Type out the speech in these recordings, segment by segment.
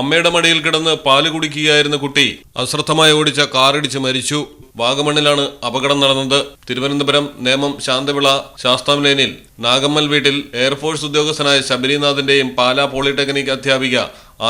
അമ്മയുടെ മടിയിൽ കിടന്ന് പാൽ കുടിക്കുകയായിരുന്ന കുട്ടി അശ്രദ്ധമായി ഓടിച്ച കാറിടിച്ച് മരിച്ചു. വാഗമണ്ണിലാണ് അപകടം നടന്നത്. തിരുവനന്തപുരം നേമം ശാന്തവിള ശാസ്താം ലൈനിൽ നാഗമ്മൽ വീട്ടിൽ എയർഫോഴ്സ് ഉദ്യോഗസ്ഥനായ ശബരിനാഥിന്റെയും പാലാ പോളിടെക്നിക് അധ്യാപിക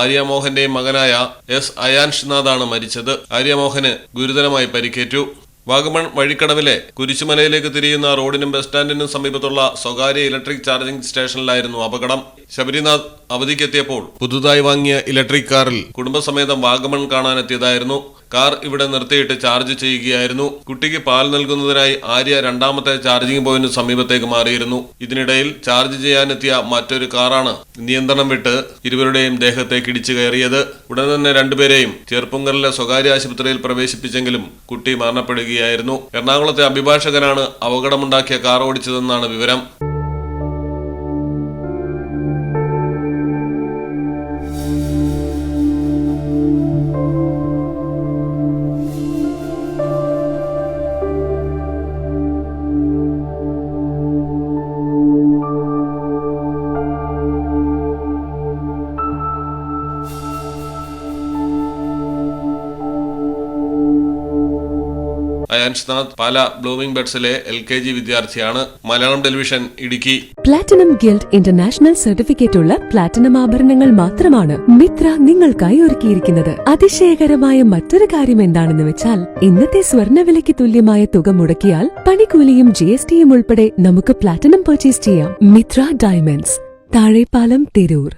ആര്യമോഹന്റെയും മകനായ എസ് അയാൻഷ് നാഥാണ് മരിച്ചത്. ആര്യമോഹന് ഗുരുതരമായി പരിക്കേറ്റു. വാഗമൺ വഴിക്കടവിലെ കുരിശുമലയിലേക്ക് തിരിയുന്ന റോഡിനും ബസ് സ്റ്റാൻഡിനും സമീപത്തുള്ള സ്വകാര്യ ഇലക്ട്രിക് ചാർജിംഗ് സ്റ്റേഷനിലായിരുന്നു അപകടം. ശബരിനാഥ് അവധിക്കെത്തിയപ്പോൾ പുതുതായി വാങ്ങിയ ഇലക്ട്രിക് കാറിൽ കുടുംബസമേതം വാഗമൺ കാണാനെത്തിയതായിരുന്നു. കാർ ഇവിടെ നിർത്തിയിട്ട് ചാർജ് ചെയ്യുകയായിരുന്നു. കുട്ടിക്ക് പാൽ നൽകുന്നതിനായി ആര്യ രണ്ടാമത്തെ ചാർജിംഗ് പോയിന്റ് സമീപത്തേക്ക് മാറിയിരുന്നു. ഇതിനിടയിൽ ചാർജ് ചെയ്യാനെത്തിയ മറ്റൊരു കാറാണ് നിയന്ത്രണം വിട്ട് ഇരുവരുടെയും ദേഹത്തെ ഇടിച്ചു കയറിയത്. ഉടൻ തന്നെ രണ്ടുപേരെയും ചെറുപ്പുങ്കലിലെ സ്വകാര്യ ആശുപത്രിയിൽ പ്രവേശിപ്പിച്ചെങ്കിലും കുട്ടി മരണപ്പെടുകയായിരുന്നു. എറണാകുളത്തെ അഭിഭാഷകനാണ് അപകടമുണ്ടാക്കിയ കാർ ഓടിച്ചതെന്നാണ് വിവരം. അയാൻഷ്നാഥ് പാല ബ്ലൂമിംഗ് ബെഡ്സിലെ എൽ കെ ജി വിദ്യാർത്ഥിയാണ് Malayalam television Idukki. Platinum guild international certificate ഉള്ള പ്ലാറ്റിനം ആഭരണങ്ങൾ മാത്രമാണ് മിത്ര നിങ്ങൾക്കായി ഒരുക്കിയിരിക്കുന്നത്. അതിശയകരമായ മറ്റൊരു കാര്യം എന്താണെന്ന് വെച്ചാൽ ഇന്നത്തെ സ്വർണവിലയ്ക്ക് തുല്യമായ തുക മുടക്കിയാൽ പണിക്കൂലിയും ജി എസ് ടിയും ഉൾപ്പെടെ നമുക്ക് പ്ലാറ്റിനം പർച്ചേസ് ചെയ്യാം. മിത്ര ഡയമണ്ട്സ് താഴെപ്പാലം തിരൂർ.